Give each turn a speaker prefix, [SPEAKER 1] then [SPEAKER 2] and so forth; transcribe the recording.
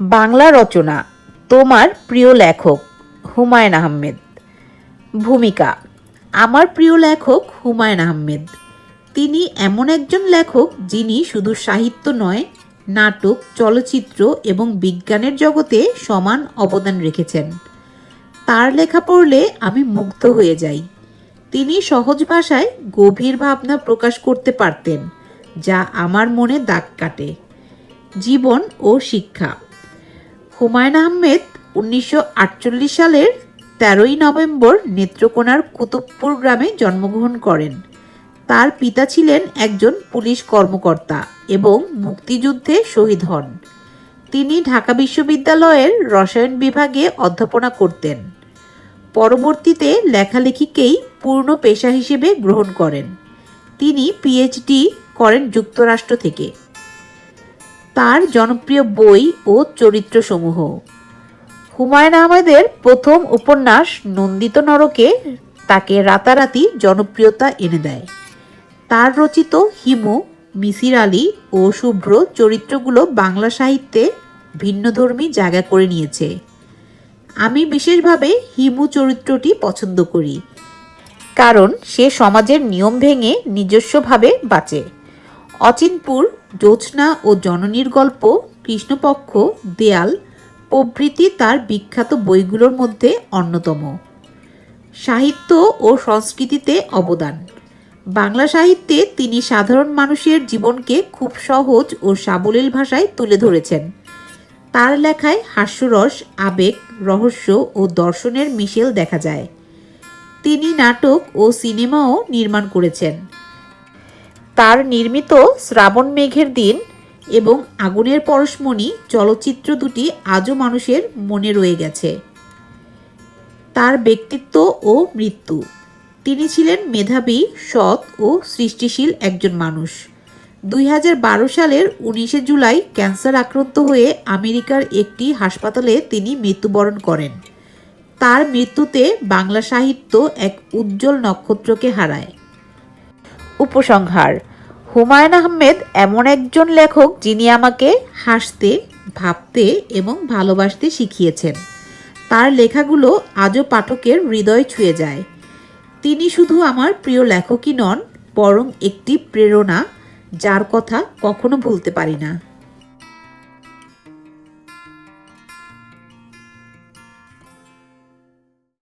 [SPEAKER 1] বাংলা রচনা, তোমার প্রিয় লেখক হুমায়ুন আহমেদ। ভূমিকা, আমার প্রিয় লেখক হুমায়ুন আহমেদ। তিনি এমন একজন লেখক যিনি শুধু সাহিত্য নয়, নাটক, চলচ্চিত্র এবং বিজ্ঞানের জগতে সমান অবদান রেখেছেন। তার লেখা পড়লে আমি মুগ্ধ হয়ে যাই। তিনি সহজ ভাষায় গভীর ভাবনা প্রকাশ করতে পারতেন, যা আমার মনে দাগ কাটে। জীবন ও শিক্ষা হুমায়ুন আহমেদ উনিশশো আটচল্লিশ সালের তেরোই নভেম্বর নেত্রকোনার কুতুবপুর গ্রামে জন্মগ্রহণ করেন। তার পিতা ছিলেন একজন পুলিশ কর্মকর্তা এবং মুক্তিযুদ্ধে শহীদ হন। তিনি ঢাকা বিশ্ববিদ্যালয়ের রসায়ন বিভাগে অধ্যাপনা করতেন। পরবর্তীতে লেখালেখিকেই পূর্ণ পেশা হিসেবে গ্রহণ করেন। তিনি পিএইচডি করেন যুক্তরাষ্ট্র থেকে। তার জনপ্রিয় বই ও চরিত্রসমূহ। হুমায়ুন আহমেদের প্রথম উপন্যাস নন্দিত নরকে তাকে রাতারাতি জনপ্রিয়তা এনে দেয়। তার রচিত হিমু, মিসির আলী ও শুভ্র চরিত্রগুলো বাংলা সাহিত্যে ভিন্নধর্মী জায়গা করে নিয়েছে। আমি বিশেষভাবে হিমু চরিত্রটি পছন্দ করি, কারণ সে সমাজের নিয়ম ভেঙে নিজস্বভাবে বাঁচে। অচিনপুর, জ্যোৎস্না ও জননীর গল্প, কৃষ্ণপক্ষ, দেয়াল, প্রভৃতি তার বিখ্যাত বইগুলোর মধ্যে অন্যতম। সাহিত্য ও সংস্কৃতিতে অবদান। বাংলা সাহিত্যে তিনি সাধারণ মানুষের জীবনকে খুব সহজ ও সাবলীল ভাষায় তুলে ধরেছেন। তার লেখায় হাস্যরস, আবেগ, রহস্য ও দর্শনের মিশেল দেখা যায়। তিনি নাটক ও সিনেমাও নির্মাণ করেছেন। তার নির্মিত শ্রাবণ মেঘের দিন এবং আগুনের পরশমণি চলচ্চিত্র দুটি আজও মানুষের মনে রয়ে গেছে। তার ব্যক্তিত্ব ও মৃত্যু। তিনি ছিলেন মেধাবী, সৎ ও সৃষ্টিশীল একজন মানুষ। দুই হাজার বারো সালের উনিশে জুলাই ক্যান্সার আক্রান্ত হয়ে আমেরিকার একটি হাসপাতালে তিনি মৃত্যুবরণ করেন। তার মৃত্যুতে বাংলা সাহিত্য এক উজ্জ্বল নক্ষত্রকে হারায়। উপসংহার হুমায়ুন আহমেদ এমন একজন লেখক যিনি আমাকে হাসতে, ভাবতে এবং ভালোবাসতে শিখিয়েছেন। তার লেখাগুলো আজও পাঠকের হৃদয় ছুঁয়ে যায়। তিনি শুধু আমার প্রিয় লেখকই নন, বরং একটি প্রেরণা যার কথা কখনো ভুলতে পারি না।